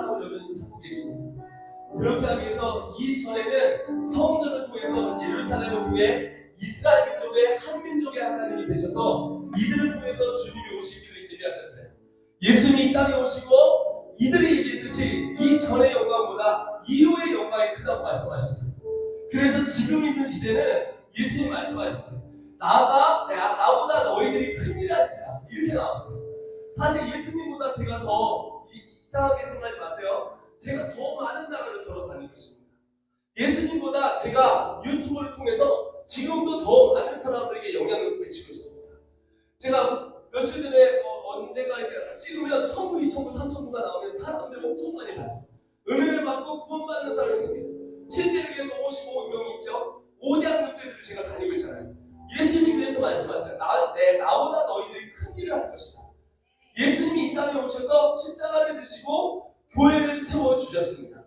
사람을 여전히 찾고 계십니다. 그렇게 하기 위해서 이전에는 성전을 통해서 예루살렘을 통해 이스라엘 민족의 한 민족의 하나님이 되셔서 이들을 통해서 주님이 오시기를 예비하셨어요. 예수님이 이 땅에 오시고 이들이 얘기했듯이 이 전의 영광보다 이후의 영광이 크다고 말씀하셨어요. 그래서 지금 있는 시대는 예수님 말씀하셨어요. 나가 나, 나보다 너희들이 큰일을 할지라 이렇게 나왔어요. 사실 예수님보다 제가 더 이- 이상하게 생각하지 마세요. 제가 더 많은 나라를 돌아다니고 있습니다. 예수님보다 제가 유튜브를 통해서 지금도 더 많은 사람들에게 영향력을 미치고 있습니다. 제가 며칠 전에 뭐 언젠가 이렇게 찍으면 천부, 이천부, 삼천부가 나오면 사람들이 엄청 많이 봐요. 은혜를 받고 구원받는 사람이 생겨요. 7대륙에서 55명이 있죠. 5대학 문제들을 제가 다니고 있잖아요. 예수님이 그래서 말씀하세요. 나, 내, 나보다 너희들이 큰 일을 할 것이다. 예수님이 이 땅에 오셔서 십자가를 지시고 교회를 세워 주셨습니다.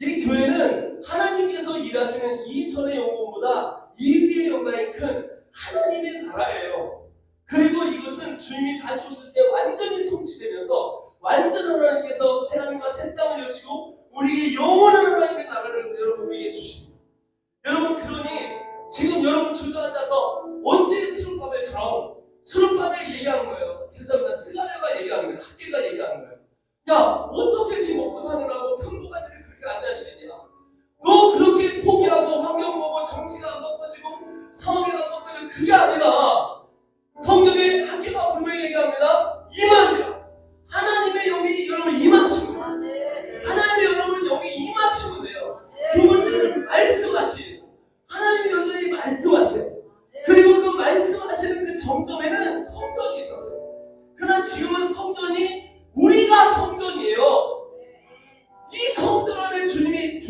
이 교회는 하나님께서 일하시는 이전의 영광보다 이 위의 영광이 큰 하나님의 나라예요. 그리고 이것은 주님이 다시 오실 때 완전히 성취되면서 완전 하나님께서 새 하늘과 새 땅을 여시고 우리에게 영원한 하나님의 나라를 여러분 우리에게 주십니다. 여러분 그러니 지금 여러분 주저앉아서 언제 수르바벨처럼 수르바벨 얘기하는 거예요. 죄송합니다. 스가랴가 얘기하는 거예요. 학계가 얘기하는 거예요. 야 어떻게 네 먹고 사느라고 평범한지를 그렇게 앉을 수 있냐? 너 그렇게 포기하고 환경 보고 정치가 안 바꿔지고 상황이 안 바꿔지고 그게 아니라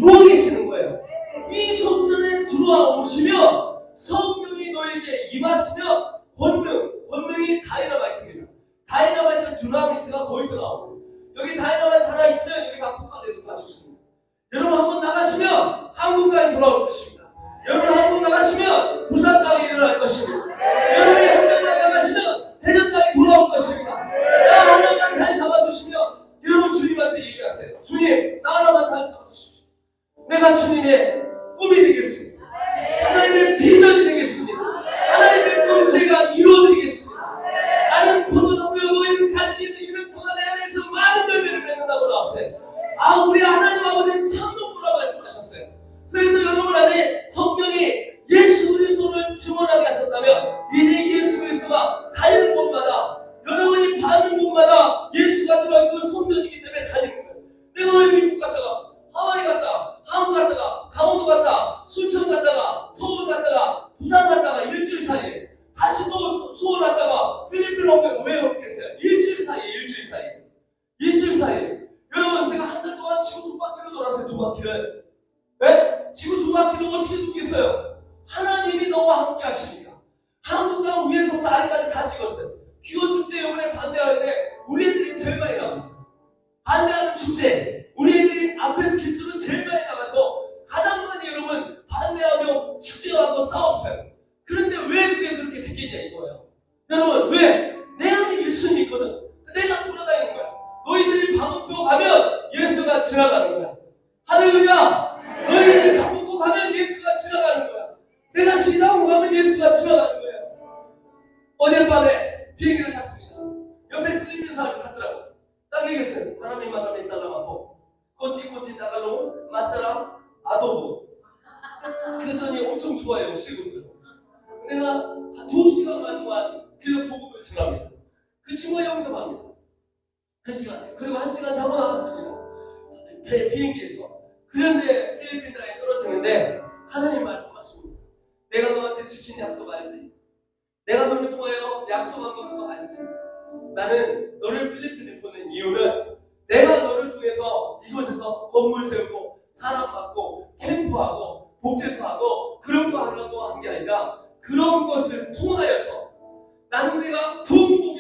들어와 계시는 거예요. 이 성전에 들어와 오시면 성령이 너에게 임하시면 권능, 권능이 다이너마이트입니다. 다이너마이트 드라미스가 거기서 나오고 여기 다이너마이트 하나 있으면 여기 다 폭파돼서 다 죽습니다. 여러분 한 번 나가시면 한국까지 돌아올 것입니다. 여러분 한 번 나가시면 부산 땅에 일어날 것입니다. 함께 하십니다 한국 땅 위에서부터 아래까지 다 찍었어요. 기호 축제 이번에 반대하는데 우리 애들이 제일 많이 나왔어요. 반대하는 축제 우리 애들이 앞에서 기수로 제일 많이 나가서 가장 많이 여러분 반대하며 축제하고 싸웠어요. 그런데 왜 그게 그렇게 됐겠냐 이거예요. 여러분 왜? 내 안에 예수님이 있거든. 내가 돌아다니는 거야. 너희들이 방울표 가면 예수가 지나가는 거야. 할렐루야! 예수가 지나가는 거예요. 어젯밤에 비행기를 탔습니다. 옆에 필리핀 사람이 탔더라고. 딱 얘기했어요. 하나님 마감이 살라마포. 콘티 콘티 나가노 마사람 아도보. 그랬더니 엄청 좋아해요. 친구들. 내가 두 시간만 동안 그냥 복음을 전합니다. 그 친구가 영접합니다. 그 시간에. 그리고 한 시간 자고 나갔습니다. 그 비행기에서. 그런데 필리핀 땅에 떨어지는데 하나님 말씀하시고 너희들이 지킨 약속 알지? 내가 너를 통하여 약속한 거 그거 알지? 나는 너를 필리핀에 보낸 이유는 내가 너를 통해서 이곳에서 건물 세우고 사람 받고 캠프하고 복제소하고 그런 거 하려고 한 게 아니라 그런 것을 통하여서 나는 내가 부흥복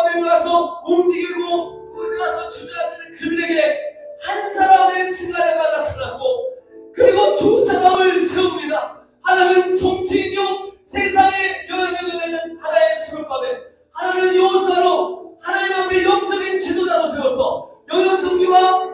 마음에 가서 움직이고 거기 가서 주저앉은 그들에게 한 사람의 생활에가 나타났고 그리고 두 사람을 세웁니다. 하나는 정치인이요 세상에 영향력을 내는 하나의 수급밥에 하나는 요사로 하나님 앞에 영적인 지도자로 세워서 영역 성비와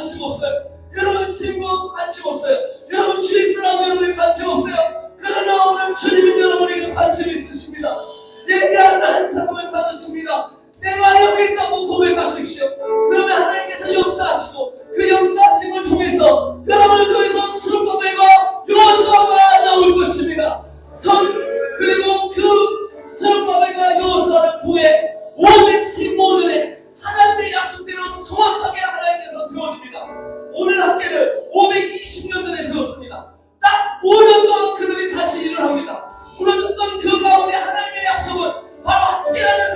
관심 없어요. 여러분 친구 관심 없어요. 여러분 주위 사람 여러분 관심 없어요. 그러나 오늘 주님은 여러분에게 관심이 있어요. കുട്ടികളുടെ